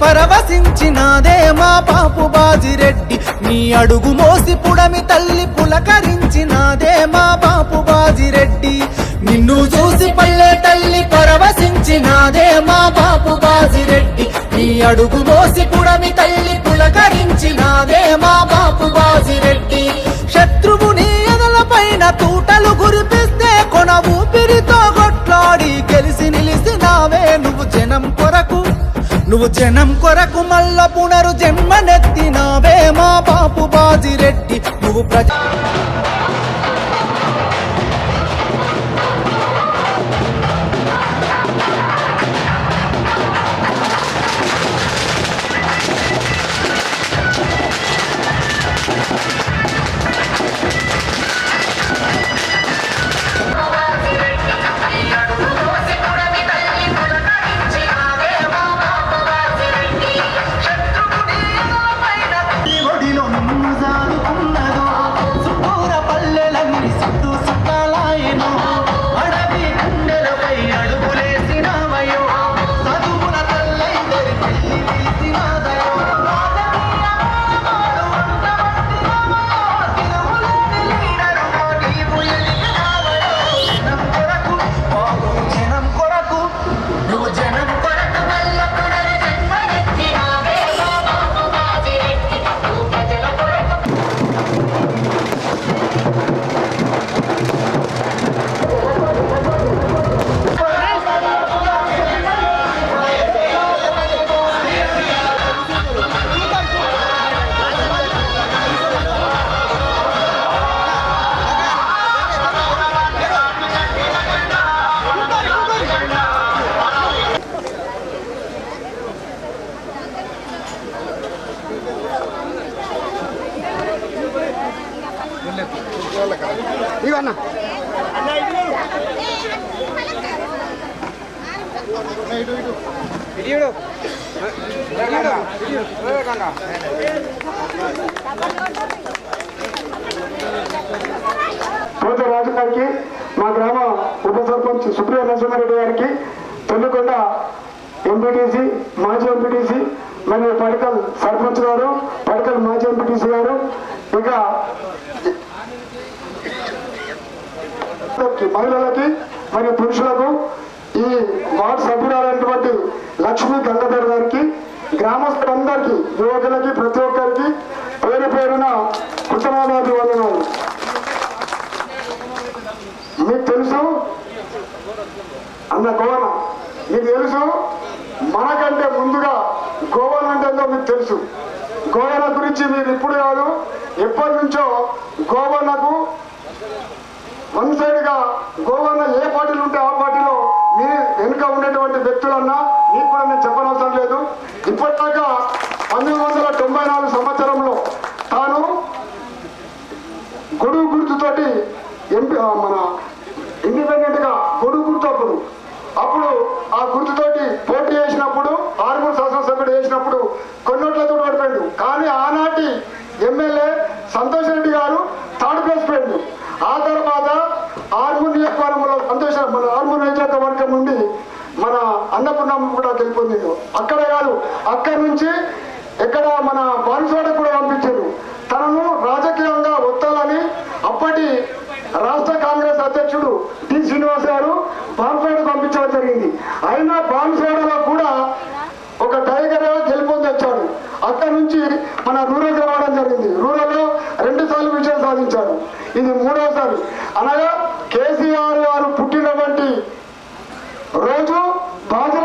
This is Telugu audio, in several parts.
పరవశించినాదే మా పాపు బాజిరెడ్డి. నీ అడుగు మోసి పుడమి తల్లి పులకరించినాదే మా పాపు బాజిరెడ్డి. నిన్ను చూసి పల్లె తల్లి పరవశించినాదే మా పాపు బాజిరెడ్డి. నీ అడుగు మోసి పుడమి తల్లి పులకరించినాదే మా బాపు బాజిరెడ్డి. శత్రువుని ఎదల పైన తూటలు గురిపి నువ్వు జనం కొరకు మల్ల పునరు జన్మనెత్తినావే మా బాపు బాజిరెడ్డి. నువ్వు ప్రజా గారికి తొల్లికొండ ఎంపీటీసీ మాజీ ఎంపీటీసీ మరియు పడకల్ సర్పంచ్ గారు పడకల్ మాజీ ఎంపీటీసీ గారు ఇక మహిళలకి మరియు పురుషులకు ఈ వార్డు సభ్యురాలైనటువంటి లక్ష్మీ గంగాధర్ గారికి గ్రామస్తులందరికీ యువకులకి ప్రతి ఒక్కరికి పేరు పేరున కృతజ్ఞతాది మీకు తెలుసు అన్న గోవన మీకు తెలుసు మనకంటే ముందుగా గోవన్ అంటే ఏందో మీకు తెలుసు. గోవన గురించి మీరు ఇప్పుడు కాదు ఎప్పటి నుంచో గోవన్నకు వన్ సైడ్గా గోవన్న ఏ పార్టీలు ఉంటే ఆ పార్టీలో మీ వెనుక ఉండేటువంటి వ్యక్తులన్నా మీకు కూడా నేను చెప్పనవసరం లేదు. ఇప్పటిదాకా పంతొమ్మిది వందల తొంభై నాలుగు సంవత్సరంలో తాను గొడుగు గుర్తుతోటి ఎంపీ మన ఇండిపెండెంట్గా గొడుగు గుర్తు అప్పుడు అప్పుడు ఆ గుర్తుతోటి పోటీ చేసినప్పుడు ఆరుగురు శాసనసభ్యుడు చేసినప్పుడు కొన్నోట్లతో ఓడిపోయాడు. కానీ ఆనాటి ఎమ్మెల్యే సంతోష్ రెడ్డి గారు థర్డ్ ప్లేస్ పోయిండు. ఆ తర్వాత ఆర్మూర్ నియోజకవర్గంలో సంతోష మన ఆర్మూర్ నియోజకవర్గం నుండి మన అన్నపూర్ణమ్మ కూడా గెలుపొందిండు. అక్కడ కాదు అక్కడి నుంచి ఎక్కడ మన బాన్సోడ కూడా పంపించారు. తనను రాజకీయంగా వత్తాలని అప్పటి రాష్ట్ర అధ్యక్షుడు టి శ్రీనివాస్ గారు బాన్సోడ పంపించడం జరిగింది. అయినా బాన్సోడలో కూడా ఒక టైగర్ గెలుపొంది వచ్చాడు. అక్కడ నుంచి మన రూరల్ రావడం జరిగింది. రూరల్లో రెండు సార్లు విజయం సాధించాడు. ఇది మూడోసారి. అనగా కేసీఆర్ గారు పుట్టినటువంటి రోజు బాధ్యత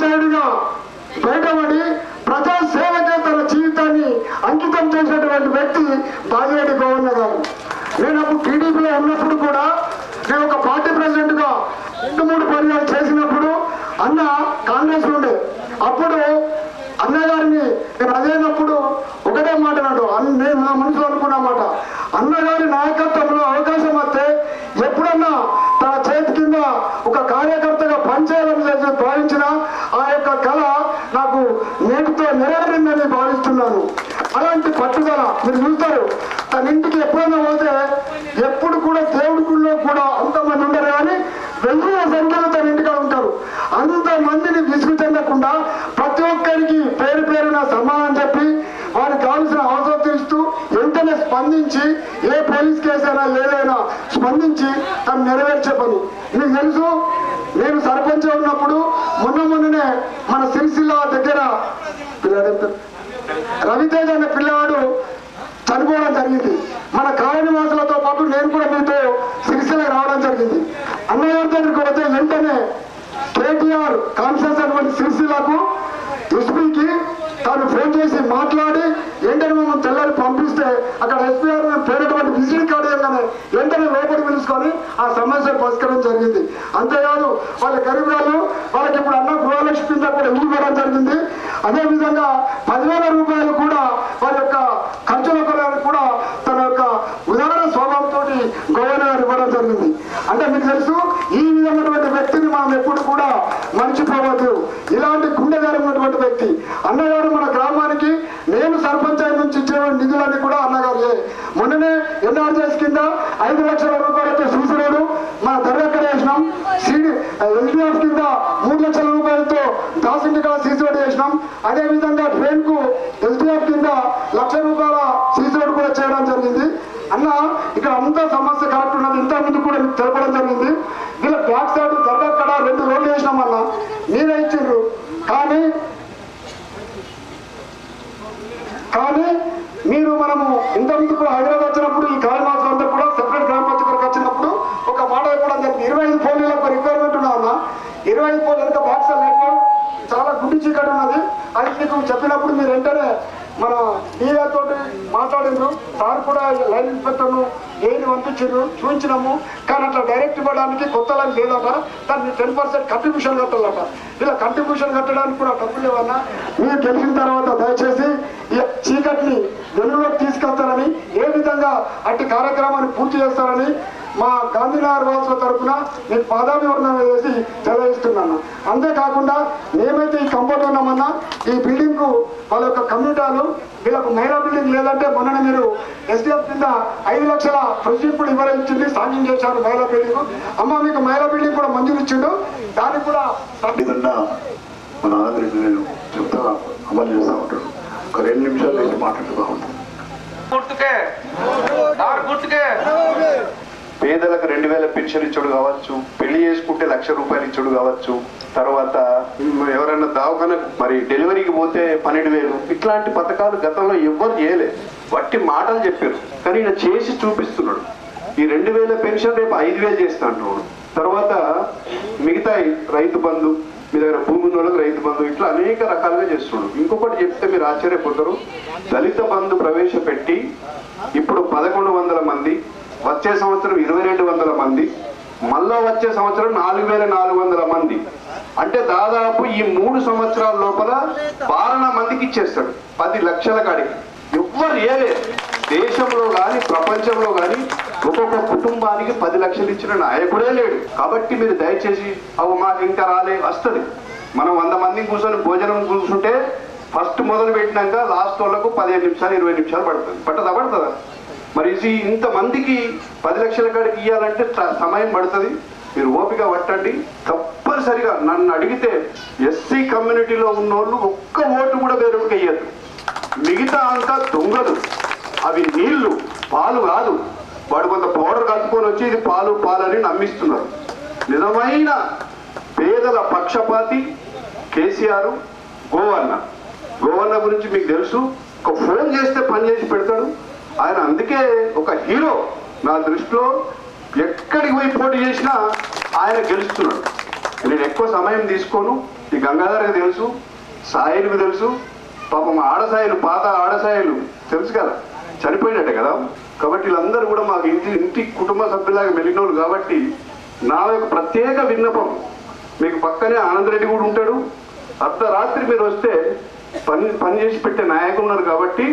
పేటబడి బయటపడి సేవ తన జీవితాన్ని అంకితం చేసినటువంటి వ్యక్తి బాజిరెడ్డి గోవన్న గారు. నేను అప్పుడు టీడీపీలో ఉన్నప్పుడు కూడా నేను ఒక పార్టీ ప్రెసిడెంట్గా రెండు మూడు పర్యాలు చేసినప్పుడు అన్న కాంగ్రెస్ ఉండే అప్పుడు నేటితో నేను భావిస్తున్నాను. అలాంటి పట్టుదల మీరు చూస్తారు. తన ఇంటికి ఎప్పుడైనా పోతే ఎప్పుడు కూడా దేవుడి గుళ్ళో కూడా అంతమంది ఉండరు కానీ వెయ్యి సంఖ్యలో తన ఇంటికాడ ఉంటారు. అంత మందిని విసుగు చెందకుండా ప్రతి ఒక్కరికి పేరు పేరున సమానం చెప్పి వారికి కావాల్సిన అవసరం తీరుస్తూ వెంటనే స్పందించి ఏ పోలీస్ కేసు అయినా ఏదైనా స్పందించి తను నెరవేర్చే పని. మీకు తెలుసు నేను సర్పంచ్ ఉన్నప్పుడు మొన్న మొన్ననే మన సిరిసిల్ల దగ్గర పిల్లాడు రవితేజ అనే పిల్లవాడు చనిపోవడం జరిగింది. మన కాలనివాసులతో పాటు నేను కూడా మీతో సిరిసిలకు రావడం జరిగింది. అన్నగారి దగ్గరికి వస్తే వెంటనే కేటీఆర్ కాన్ఫరెన్స్ అటువంటి సిరిసిల్లకు ఎస్పీకి తాను ఫోన్ చేసి మాట్లాడి వెంటనే మమ్మల్ని తెల్లారి పంపిస్తే అక్కడ ఎస్పీ గారు మేము పేరుటువంటి విజిటింగ్ కార్డు ఇవ్వగానే వెంటనే లోపలికి పిలుచుకొని ఆ సమస్య పరిష్కారం జరిగింది. అంతేకాదు వాళ్ళ గరీబ్ గారు వాళ్ళకి ఇప్పుడు అన్న గృహలక్ష్మి కింద కూడా ఇల్లు ఇవ్వడం జరిగింది. అదేవిధంగా పదివేల రూపాయలు కూడా వారి యొక్క ఖర్చుల కొరకు కూడా తన యొక్క ఉదాహరణ స్వభావంతో గవర్నర్ ఇవ్వడం జరిగింది. అంటే మీకు తెలుసు ఈ విధమైనటువంటి వ్యక్తిని మనం ఎప్పుడు కూడా మర్చిపోవద్దు. ఇలాంటి గుండెగారు ఉన్నటువంటి వ్యక్తి. అన్నగారు మన గ్రామానికి నేను సర్పంచ్ నుంచి ఇచ్చిన నిధులన్నీ కూడా అన్నగారు మొన్ననే ఎన్ఆర్జీఎస్ కింద ఐదు లక్షల రూపాయలు చూసినాడు మన దర్యాక్కడ వేసినాం సిడి ఎల్డిఎఫ్ కింద మూడు లక్షల రూపాయలతో దాసింటి కూడా సీసీ రోడ్ చేసినాం అదే విధంగా ట్రైన్కు ఎస్డిఎఫ్ కింద లక్ష రూపాయల సీసీ రోడ్ కూడా చేయడం జరిగింది అన్న ఇక్కడ అంతా సమస్య కరెక్ట్ ఉన్నది ఇంత ముందు కూడా మీకు తెలపడం జరిగింది. వీళ్ళ బ్యాక్ సైడ్ దర్గాక్కడ రెండు రోడ్లు వేసినాం అన్న. మీరే ఇచ్చిండ్రు. కానీ కానీ మీరు మనము ఇంతకుముందు హైదరాబాద్ వచ్చినప్పుడు ఈ కాళీమాసం అంతా కూడా సెపరేట్ గ్రామ పంచాయతీకి వచ్చినప్పుడు ఒక మాట చెప్పడం జరిగింది. ఇరవై ఐదు ఫోన్లకు రిక్వైర్మెంట్ ఉన్నామన్నా ఇరవై ఐదు ఫోన్లు ఎంత బాక్స్ చాలా గుడ్డి చీకటి ఉన్నది. అది మీకు చెప్పినప్పుడు మీరు వెంటనే మన డీఆర్ తోటి మాట్లాడిండ్రు. సార్ కూడా లైన్ ఇన్స్పెక్టర్ను ఏది పంపించారు చూపించినాము కానీ అట్లా డైరెక్ట్ ఇవ్వడానికి కొత్త లైన్ లేదట దాన్ని టెన్ పర్సెంట్ కంట్రిబ్యూషన్ కట్టాలట ఇలా కంట్రిబ్యూషన్ కట్టడానికి కూడా డబ్బులు లేవన్నా. మీరు గెలిచిన తర్వాత దయచేసి ఈ చీకటిని వెలుగులోకి తీసుకొస్తారని ఏ విధంగా అట్టి కార్యక్రమాన్ని పూర్తి చేస్తారని మా గాంధీనగర్ వాసుల తరఫున మీకు పాదాభివర్ణం వేసి తెలియజేస్తున్నాను అంతేకాకుండా మేమైతే ఈ కంపౌండ్ ఉన్నామన్నా ఈ బిల్డింగ్కు వాళ్ళ యొక్క కమ్యూనిటాలు వీళ్ళకు మహిళా బిల్డింగ్ లేదంటే మొన్న మీరు ఎస్డిఎఫ్ కింద ఐదు లక్షల ఇవ్వడం ఇచ్చింది సాంక్షన్ చేశారు మహిళా బిల్డింగ్ అమ్మ మీకు మహిళా బిల్డింగ్ కూడా మంజూరు ఇచ్చిండు. దానికి కూడా మన నేను చెప్తా అమలు చేస్తూ ఉంటాడు ఒక రెండు నిమిషాలు మాట్లాడుతూ ఉంటాను. గుర్తుకే గుర్తుకే. పేదలకు రెండు వేల పెన్షన్ ఇచ్చుడు కావచ్చు పెళ్ళి చేసుకుంటే లక్ష రూపాయలు ఇచ్చుడు కావచ్చు తర్వాత ఎవరైనా దవాఖానకు మరి డెలివరీకి పోతే పన్నెండు వేలు. ఇట్లాంటి పథకాలు గతంలో ఎవ్వరు చేయలే వట్టి మాటలు చెప్పారు. కానీ ఈయన చేసి చూపిస్తున్నాడు. ఈ రెండు వేల పెన్షన్ రేపు ఐదు వేలు చేస్తా అంటున్నాడు తర్వాత మిగతా రైతు బంధు మీ దగ్గర భూమి ఉన్న వాళ్ళకి రైతు బంధు ఇట్లా అనేక రకాలుగా చేస్తున్నాడు. ఇంకొకటి చెప్తే మీరు ఆశ్చర్యపోతారు. దళిత బంధు ప్రవేశపెట్టి ఇప్పుడు పదకొండు వందల మంది వచ్చే సంవత్సరం ఇరవై రెండు వందల మంది మళ్ళా వచ్చే సంవత్సరం నాలుగు వేల నాలుగు వందల మంది. అంటే దాదాపు ఈ మూడు సంవత్సరాల లోపల బారణ మందికి ఇచ్చేస్తాడు పది లక్షల కాడికి. ఎవ్వరు ఏలే. దేశంలో కానీ ప్రపంచంలో కానీ ఒక్కొక్క కుటుంబానికి పది లక్షలు ఇచ్చిన నాయకుడే లేడు. కాబట్టి మీరు దయచేసి అవు మాకు ఇంకా రాలే వస్తుంది. మనం వంద మంది కూర్చొని భోజనం కూర్చుంటే ఫస్ట్ మొదలు పెట్టినాక లాస్ట్ వాళ్ళకు పదిహేను నిమిషాలు ఇరవై నిమిషాలు పడుతుంది. పట్టదా పడుతుందా? మరి ఇంతమందికి పది లక్షల కాడికి ఇవ్వాలంటే సమయం పడుతుంది. మీరు ఓపిక పట్టండి. తప్పనిసరిగా నన్ను అడిగితే ఎస్సీ కమ్యూనిటీలో ఉన్నోళ్ళు ఒక్క ఓటు కూడా వేరొకటి వేయద్దు మిగతా అంతా దొంగలు. అవి నీళ్ళు పాలు కాదు. వాడు కొంత పౌడర్ కట్టుకొని వచ్చి ఇది పాలు పాలని నమ్మిస్తున్నారు. నిజమైన పేదల పక్షపాతి కేసీఆర్ గోవన్న గోవన్న గురించి మీకు తెలుసు. ఒక ఫోన్ చేస్తే పని చేసి పెడతాడు. ఆయన అందుకే ఒక హీరో నా దృష్టిలో ఎక్కడికి పోయి పోటీ చేసినా ఆయన గెలుస్తున్నాడు. నేను ఎక్కువ సమయం తీసుకోను. ఈ గంగాధర్కి తెలుసు సాయిలకు తెలుసు పాపం ఆడసాయిలు పాత ఆడసాయిలు తెలుసు కదా చనిపోయినట్టే కదా. కాబట్టి వీళ్ళందరూ కూడా మాకు ఇంటి ఇంటి కుటుంబ సభ్యులాగా మెలిగినోళ్ళు కాబట్టి నా యొక్క ప్రత్యేక విన్నపం మీకు పక్కనే ఆనందరెడ్డి కూడా ఉంటాడు. అర్ధరాత్రి మీరు వస్తే పని పని చేసి పెట్టే నాయకులు ఉన్నారు కాబట్టి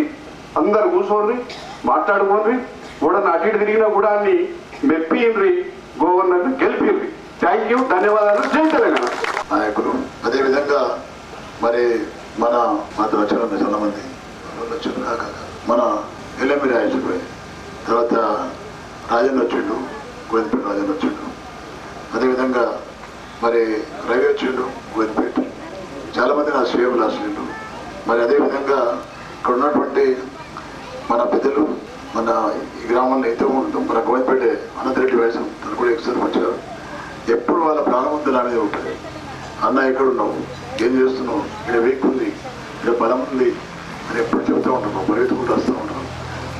అందరు కూర్చోండి మాట్లాడుకోండి కూడా అటు ఇటు తిరిగినా కూడా అన్ని మెప్పియండి గవర్నర్ గెలిపింది థ్యాంక్ యూ ధన్యవాదాలు. జై తెలంగాణ. నాయకులు అదేవిధంగా మరి మన మాతో వచ్చిన చాలా మంది వచ్చారు. కాక మన ఎల్ఎంబి రాయచూరు తర్వాత రాజన్న వచ్చిండు గోవిందపేట రాజన్న వచ్చిండు. అదేవిధంగా మరి రవి వచ్చిండు గోవిందపేట. చాలామంది నా నా రాసిండు మరి అదేవిధంగా ఇక్కడ ఉన్నటువంటి మన పెద్దలు మన ఈ గ్రామంలో ఇద్దరు ఉంటాం. మన గోవిందపేట అనంతరెడ్డి వయసు తను కూడా ఎక్స్ సర్పంచ్ గారు ఎప్పుడు వాళ్ళ ప్రాణవంతులు అనేది ఉంటుంది. అన్న ఎక్కడున్నావు ఏం చేస్తున్నావు? ఇక్కడ వీక్ ఉంది. ఇక్కడ బలం ఉంది అని ఎప్పుడు చెప్తూ ఉంటాను. పరిగెత్తుకుంటూ వస్తూ ఉంటాను.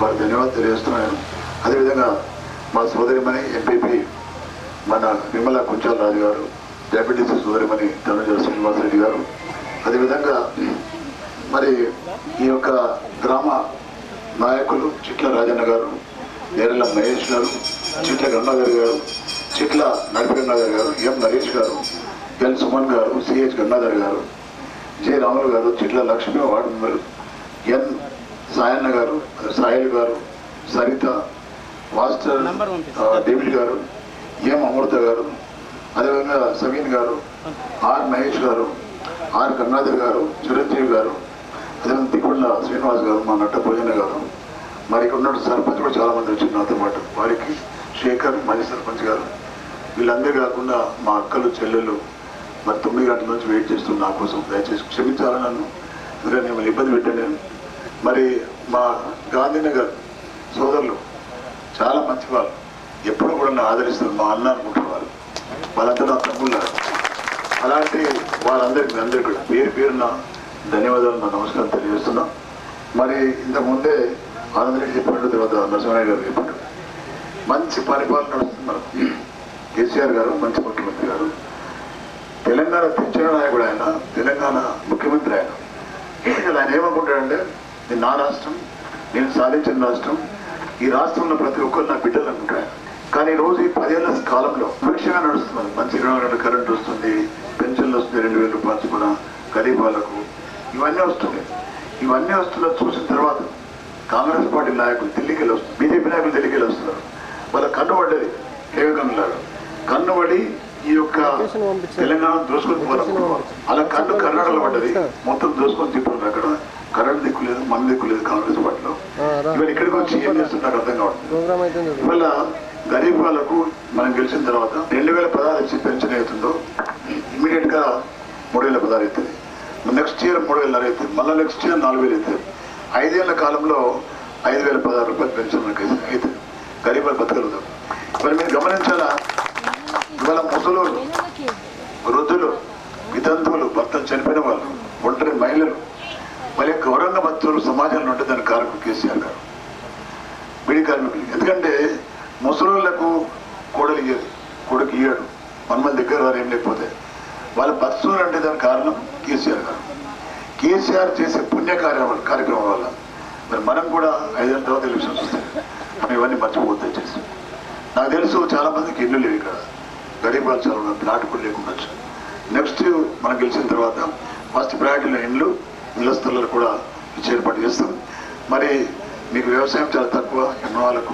వారికి ధన్యవాదాలు తెలియజేస్తున్నాను. అదేవిధంగా మా సోదరిమణి ఎంపీపీ మన విమల కుంచాల రాజు గారు డయాబెటీస్ సోదరిమణి తనుజ శ్రీనివాసరెడ్డి గారు. అదేవిధంగా మరి ఈ యొక్క గ్రామ నాయకులు చిట్ల రాజన్న గారు నేరెల మహేష్ గారు చిట్ల గంగాధర్ గారు చిట్ల గంగాధర్ గారు ఎం నరేష్ గారు ఎల్ సుమన్ గారు సిహెచ్ గంగాధర్ గారు జె రాములు గారు Chitla Lakshmi ward member N Sayanna గారు సాయిల్ గారు సరిత మాస్టర్ డేవిడ్ గారు ఎం అమృత గారు అదేవిధంగా సమీన్ గారు ఆర్ మహేష్ గారు ఆర్ గంగాధర్ గారు చిరంజీవి గారు అదేవిధంగా శ్రీనివాస్ గారు మా నట్ట భోజన గారు మరి ఇక్కడ ఉన్న సర్పంచ్ కూడా చాలా మంది వచ్చారు నాతో పాటు. వారికి శేఖర్ మాజీ సర్పంచ్ గారు వీళ్ళందరూ కాకుండా మా అక్కలు చెల్లెలు మరి తొమ్మిది గంటల నుంచి వెయిట్ చేస్తున్న నా కోసం. దయచేసి క్షమించాలి నన్ను? ఎందుకంటే మిమ్మల్ని ఇబ్బంది పెట్టాను నేను. మరి మా గాంధీనగర్ సోదరులు చాలా మంచి వాళ్ళు. ఎప్పుడు కూడా నన్ను ఆదరిస్తారు. మా అన్న అనుకుంటారు వాళ్ళు. వాళ్ళంతా నా తమ్ముళ్ళు. అలాంటి వాళ్ళందరికీ అందరికీ కూడా పేరు పేరున ధన్యవాదాలు నా నమస్కారం తెలియజేస్తున్నాం. మరి ఇంతకుముందే ఆనందరెడ్డి చెప్పినట్టు తర్వాత నరసింహరావు గారు చెప్పాడు మంచి పరిపాలన నడుస్తున్నారు కేసీఆర్ గారు మంచి ముఖ్యమంత్రి గారు. తెలంగాణ తెచ్చిన నాయకుడు ఆయన తెలంగాణ ముఖ్యమంత్రి ఆయన. ఇక్కడ ఆయన ఏమనుకుంటాడంటే నేను నా రాష్ట్రం నేను సాధించిన రాష్ట్రం ఈ రాష్ట్రంలో ప్రతి ఒక్కరు నా బిడ్డలు అనుకుంటాడు కానీ ఈ రోజు ఈ పదేళ్ళ కాలంలో సుభిక్షంగా నడుస్తున్నది మంచి ఇరవై కరెంట్ వస్తుంది పెన్షన్లు వస్తుంది రెండు వేల రూపాయలు కూడా గరీబాలకు ఇవన్నీ వస్తున్నాయి. ఇవన్నీ వస్తున్నా చూసిన తర్వాత కాంగ్రెస్ పార్టీ నాయకులు ఢిల్లీకి వెళ్ళి వస్తున్నారు బీజేపీ నాయకులు ఢిల్లీకి వెళ్ళి వస్తున్నారు. వాళ్ళ కన్ను పడ్డది కేవకన్నులాగా కన్ను పడి ఈ యొక్క తెలంగాణ దోసుకొని అలా కన్ను కర్ణాటకలో పడ్డది. మొత్తం దోసుకొని తిప్పుతున్నారు అక్కడ. కరెంట్ దిక్కు లేదు మన దిక్కు లేదు కాంగ్రెస్ పార్టీలో. ఇవాళ ఇక్కడికి వచ్చి ఏం చేస్తున్నారు అర్థం కావట్లేదు. ఇవాళ గరీబ్ వాళ్ళకు మనం గెలిచిన తర్వాత రెండు వేల పదహారు పెన్షన్ అవుతుందో ఇమీడియట్గా మూడు వేల పదహారు అవుతుంది. నెక్స్ట్ ఇయర్ మూడు వేల అవుతుంది మళ్ళీ నెక్స్ట్ ఇయర్ నాలుగు వేలు అవుతుంది ఐదేళ్ళ కాలంలో ఐదు వేల పదహారు రూపాయలు పెన్షన్ మనకి అవుతుంది గరీబ్ బతకలుగుతాం మరి మీరు గమనించాలా? ఇవాళ ముసలోళ్ళు వృద్ధులు వితంతువులు భర్తలు చనిపోయిన వాళ్ళు ఒంటరి మహిళలు మరి గౌరవంగా భక్తులు సమాజంలో ఉంటే దాని కారకుడు కేసీఆర్ గారు. బీడి కార్మికులు ఎందుకంటే ముసలిళ్ళకు కోడలు ఇయ్యదు కొడుకు ఇయ్యడు మన దగ్గర వారు ఏం లేకపోతే వాళ్ళు బస్సులు అంటే దానికి కారణం కేసీఆర్ గారు. కేసీఆర్ చేసే పుణ్య కార్యక్రమాల కార్యక్రమం వల్ల మరి మనం కూడా ఐదేళ్ళ తర్వాత ఎలక్షన్స్ వస్తాయి మనం ఇవన్నీ మర్చిపోతే చేసి నాకు తెలుసు చాలా మందికి ఇల్లు లేవు ఇక్కడ. గరీబ్ వాళ్ళు చాలా ఉన్నారు ప్లాట్ కూడా లేకుండా నెక్స్ట్ మనం గెలిచిన తర్వాత ఫస్ట్ ప్రయారిటీలో ఇండ్లు ఇళ్ళ స్థలాలు కూడా ఇచ్చి ఏర్పాటు చేస్తాం. మరి మీకు వ్యవసాయం చాలా తక్కువ ఎన్నోళ్ళకు వాళ్ళకు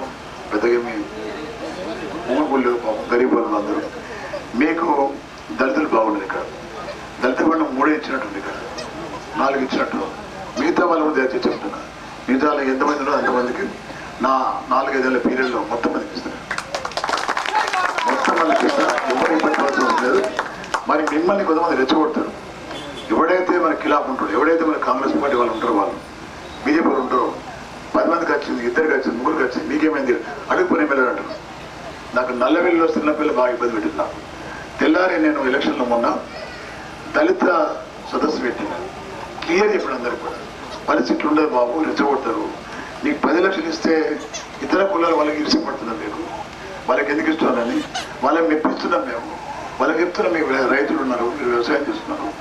పెద్దగా మీ ఊరుకుళ్ళు గరీబ్ వాళ్ళు అందరూ మీకు దళితులు బాగుండదు ఇక్కడ దళిత వాళ్ళు మూడే ఇచ్చినట్టుంది ఇక్కడ నాలుగు ఇచ్చినట్టు. మిగతా వాళ్ళు కూడా దయచేసి చెప్తున్నా. మిగతా వాళ్ళకి ఎంతమంది ఉన్నారో అంతమందికి నా నాలుగైదేళ్ళ పీరియడ్లో మొత్తం మందికి ఇస్తాను మొత్తం వాళ్ళకి ఇస్తాను ఎవరు ఇబ్బంది పడాల్సిన లేదు. మరి మిమ్మల్ని కొంతమంది రెచ్చగొడతారు. ఎవడైతే మన కిలాఫ్ ఉంటాడు ఎవడైతే మన కాంగ్రెస్ పార్టీ వాళ్ళు ఉంటారో వాళ్ళు బీజేపీ వాళ్ళు ఉంటారో పది మందికి వచ్చింది ఇద్దరికి వచ్చింది ముగ్గురికి వచ్చింది మీకేమైంది? అడుగు పని పిల్లలు అంటారు. నాకు నల్లవెల్లిలో చిన్న పిల్ల బాగా ఇబ్బంది పెట్టింది నాకు. తెల్లారి నేను ఎలక్షన్లో మొన్న దళిత సదస్సు పెట్టిన. క్లియర్ చెప్పిన అందరూ కూడా. పరిస్థితులు ఉండదు బాబు రెచ్చగొడతారు. నీకు పది లక్షలు ఇస్తే ఇతర కులాలు వాళ్ళకి ఇష్టపడుతున్నాం మీకు వాళ్ళకి ఎందుకు ఇస్తున్నారని వాళ్ళని మెప్పిస్తున్నాం మేము. వాళ్ళకి చెప్తున్నాం మీకు రైతులు ఉన్నారు మీరు వ్యవసాయం చేస్తున్నారు.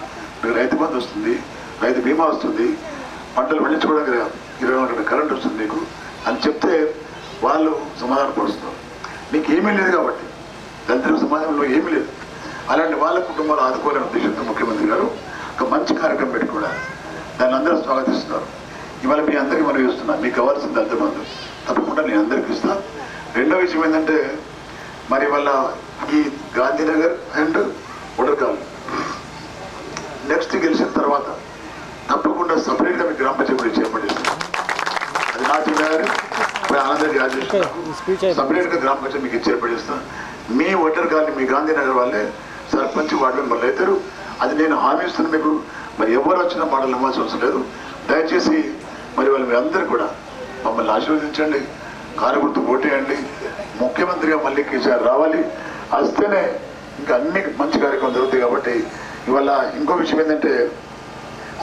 మీకు రైతు బంధు వస్తుంది రైతు బీమా వస్తుంది. పంటలు పండించుకోవడానికి ఇరవై గంటల కరెంట్ వస్తుంది మీకు. అని చెప్తే వాళ్ళు సమాధానపరుస్తున్నారు. నీకు ఏమీ లేదు కాబట్టి. దళితుల సమాజంలో ఏమీ లేదు. అలాంటి వాళ్ళ కుటుంబాలు ఆదుకోవాలనే ఉద్దేశంతో ముఖ్యమంత్రి గారు ఒక మంచి కార్యక్రమం పెట్టుకున్నారు దాన్ని అందరూ స్వాగతిస్తున్నారు. ఇవాళ మీ అందరికీ మనం ఇస్తున్నా మీకు కావాల్సింది అర్థమందు తప్పకుండా నేను అందరికీ ఇస్తా. రెండో విషయం ఏంటంటే మరి వాళ్ళ ఈ గాంధీనగర్ అండ్ ఉడకాల్ నెక్స్ట్ గెలిచిన తర్వాత తప్పకుండా సపరేట్గా మీ గ్రామ పంచాయతీ కూడా చేపట్టిస్తాం అది నా జిల్లాగారు ఇప్పుడు ఆనంద్ రాజేష్ సపరేట్గా గ్రామ పంచాయతీ మీకు ఏర్పడిస్తాను మీ ఓటర్ గారిని మీ గాంధీనగర్ వాళ్ళే సర్పంచ్ వార్డు మెంబర్లు అవుతారు అది నేను హామీ ఇస్తున్నాను మీకు. మరి ఎవరు వచ్చినా మాటలు నమ్మాల్సిన అవసరం లేదు. దయచేసి మరి వాళ్ళు మీ కూడా మమ్మల్ని ఆశీర్వదించండి. కారు గుర్తు ఓటేయండి. ముఖ్యమంత్రిగా మళ్ళీ కేసీఆర్ రావాలి. వస్తేనే ఇంకా అన్ని మంచి కార్యక్రమం జరుగుతాయి కాబట్టి ఇవాళ ఇంకో విషయం ఏంటంటే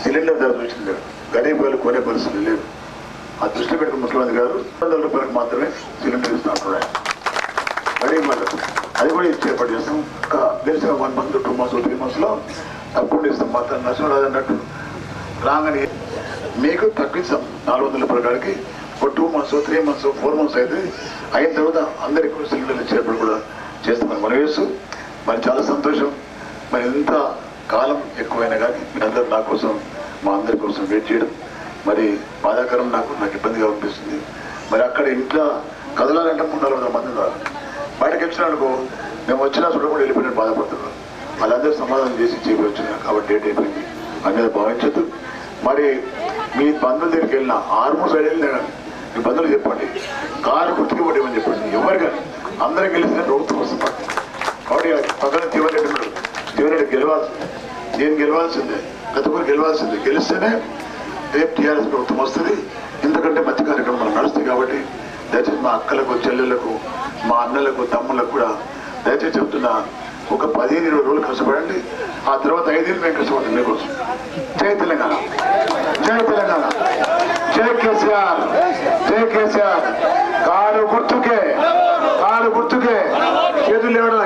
సిలిండర్ ధర చూసింది లేదు. గరీబ్ వాళ్ళు కొనే పరిస్థితులు లేవు ఆ దృష్టి పెట్టుకుని ముఖ్యమంత్రి గారు వందల రూపాయలకు మాత్రమే సిలిండర్ ఇస్తున్నారు. గరీబ్ వాళ్ళకు. అది కూడా ఇచ్చి చేస్తాం ఒక గెలిచిన one month two months three మంత్స్లో తప్పకుండా ఇస్తాం మాత్రం నరసింహరాజు అన్నట్టు. రాగానే మీకు తగ్గిస్తాం నాలుగు వందల రూపాయలకి ఒక two months three months four months అయితే అయిన తర్వాత అందరికీ కూడా సిలిండర్లు ఇచ్చేటప్పుడు కూడా చేస్తామని మనం వేస్తూ మరి చాలా సంతోషం. మరి ఎంత కాలం ఎక్కువైనా కానీ మీరందరూ నా కోసం మా అందరి కోసం వెయిట్ చేయడం మరి బాధాకరం నాకు నాకు ఇబ్బందిగా అనిపిస్తుంది. మరి అక్కడ ఇంట్లో కదలాలంటే మూడు నాలుగు వందల మంది ఉన్నారు. బయటకు వచ్చినానుకో మేము వచ్చినా చూడకుండా వెళ్ళిపోయిన బాధపడుతున్నాం. వాళ్ళందరూ సమాధానం చేసి చేయవచ్చు కాబట్టి డేట్ అయిపోయింది. అనేది భావించద్దు. మరి మీ బంధువుల దగ్గరికి వెళ్ళిన ఆర్మూర్ సైడ్ వెళ్ళినా మీ బంధువులు చెప్పండి. కారు గుర్తుకు పడేమని చెప్పండి. ఎవరిగా అందరం గెలిచిన ప్రభుత్వం వస్తుంది. కాబట్టి పక్కన తీవరెడ్డి ఉన్నాడు. తీవరెడ్డి గెలవాల్సిందే. నేను గెలవాల్సిందే. గతపూర్ గెలవాల్సిందే. గెలిస్తేనే రేపు టీఆర్ఎస్ ప్రభుత్వం వస్తుంది. ఎందుకంటే మంచి కార్యక్రమం మనం నడుస్తాయి కాబట్టి దయచేసి మా అక్కలకు చెల్లెళ్ళకు మా అన్నలకు తమ్ములకు కూడా దయచేసి చెప్తున్నా ఒక పదిహేను ఇరవై రోజులు కష్టపడండి. ఆ తర్వాత ఐదేళ్ళు మేము కష్టపడండి మీకోసం. జై తెలంగాణ. జై తెలంగాణ. జై కేసీఆర్. జై కేసీఆర్. కారు గుర్తుకే కారు గుర్తుకే. చేతులు లేవడం